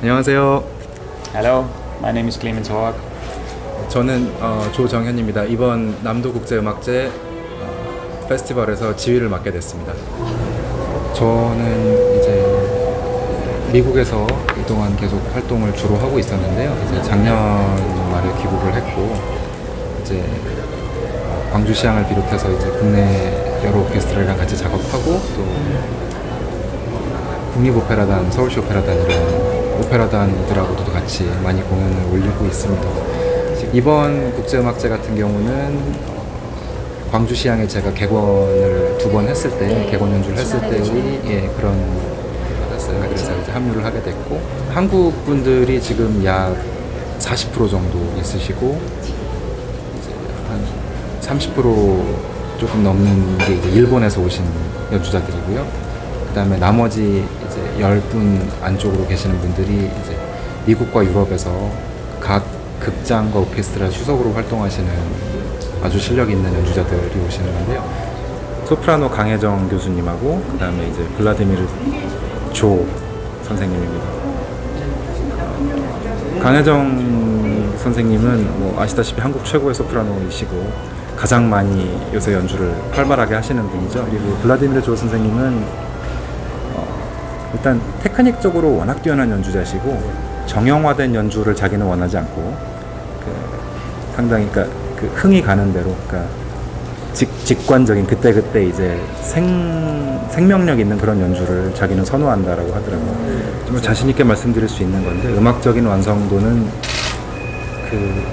안녕하세요. Hello, my name is Clemens Hawk. 저는 어, 조정현입니다. 이번 남도국제음악제 어, 페스티벌에서 지휘를 맡게 됐습니다. 저는 이제 미국에서 그동안 계속 활동을 주로 하고 있었는데요. 이제 작년 말에 귀국을 했고 이제 어, 광주 시향을 비롯해서 이제 국내 여러 오케스트라랑 같이 작업하고 또 국립오페라단, 서울시 오페라단 이런 오페라단들하고도 같이 많이 공연을 올리고 있습니다. 이번 국제음악제 같은 경우는 어, 광주시향에 제가 개관을 두 번 했을 때 개관 연주를 했을 때의 예, 그런 받았어요. 그래서 이제 합류를 하게 됐고 한국 분들이 지금 약 40% 정도 있으시고 이제 한30% 조금 넘는 게 이제 일본에서 오신 연주자들이고요. 그다음에 나머지 이제 10분 안쪽으로 계시는 분들이 이제 미국과 유럽에서 각 극장과 오케스트라 수석으로 활동하시는 아주 실력 있는 연주자들이 오시는 건데요. 소프라노 강혜정 교수님하고 그다음에 이제 블라디미르 조 선생님입니다. 어, 강혜정 선생님은 뭐 아시다시피 한국 최고의 소프라노이시고 가장 많이 요새 연주를 활발하게 하시는 분이죠. 그리고 블라디미르 조 선생님은 어, 일단 테크닉적으로 워낙 뛰어난 연주자시고 정형화된 연주를 자기는 원하지 않고 그 상당히 그러니까 그 흥이 가는 대로 그러니까 직, 직관적인 그때 그때 이제 생 생명력 있는 그런 연주를 자기는 선호한다라고 하더라고요. 정말 자신 있게 말씀드릴 수 있는 건데 음악적인 완성도는 그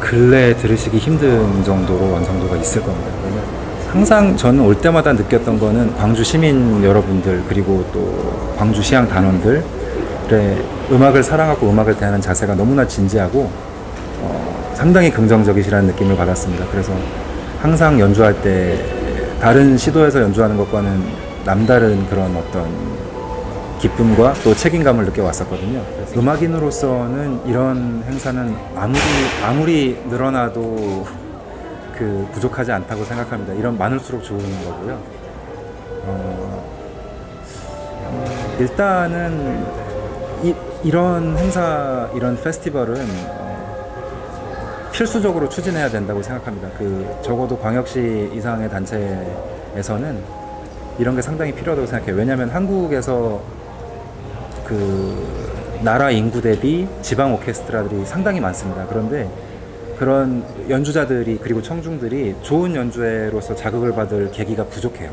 근래 들으시기 힘든 정도로 완성도가 있을 겁니다. 항상 저는 올 때마다 느꼈던 거는 광주 시민 여러분들 그리고 또 광주 시향 단원들의 음악을 사랑하고 음악을 대하는 자세가 너무나 진지하고 어, 상당히 긍정적이시라는 느낌을 받았습니다. 그래서 항상 연주할 때 다른 시도에서 연주하는 것과는 남다른 그런 어떤 기쁨과 또 책임감을 느껴왔었거든요. 음악인으로서는 이런 행사는 아무리 아무리 늘어나도 그 부족하지 않다고 생각합니다. 이런 많을수록 좋은 거고요. 어, 일단은 이, 이런 행사, 이런 페스티벌은 어, 필수적으로 추진해야 된다고 생각합니다. 그 적어도 광역시 이상의 단체에서는 이런 게 상당히 필요하다고 생각해요. 왜냐하면 한국에서 그 나라 인구 대비 지방 오케스트라들이 상당히 많습니다. 그런데 그런 연주자들이 그리고 청중들이 좋은 연주회로서 자극을 받을 계기가 부족해요.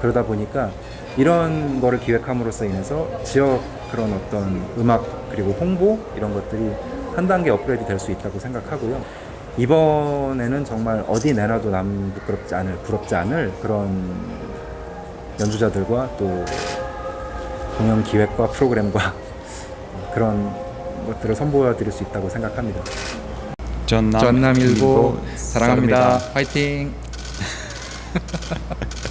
그러다 보니까 이런 거를 기획함으로써 인해서 지역 그런 어떤 음악 그리고 홍보 이런 것들이 한 단계 업그레이드 될 수 있다고 생각하고요. 이번에는 정말 어디 내놔도 남 부끄럽지 않을 부럽지 않을 그런 연주자들과 또 공연 기획과 프로그램과 그런 것들을 선보여 드릴 수 있다고 생각합니다. 전남, 전남일보 일보 사랑합니다. 사랑합니다. 파이팅!